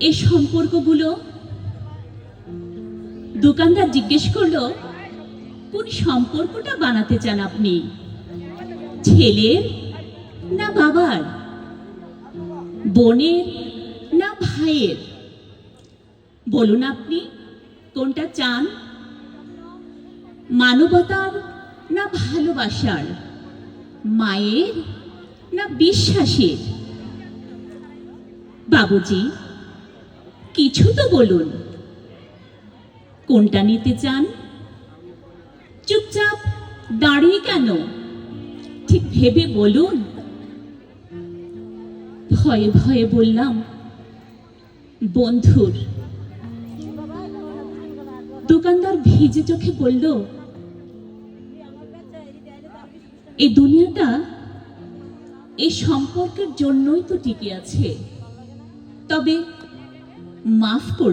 এই সম্পর্কগুলো দোকানদার জিজ্ঞেস করল, কোন সম্পর্কটা বানাতে চান আপনি? ছেলের না বাবার? বোনের না ভাইয়ের? বলুন আপনি, কোনটা চান? মানবতার না ভালোবাসার? মায়ের না বিশ্বাসের? বাবুজি কিছু তো বলুন। কোনটা নিতে চান? চুপচাপ দাঁড়িয়ে কেন? ঠিক ভেবে বলুন। ভয়ে ভয়ে বললাম, বন্ধুর। দোকানদার ভিজে চোখে বলল এই দুনিয়াটা এই সম্পর্কের জন্যই তো টিকে আছে। তবে মাফ কর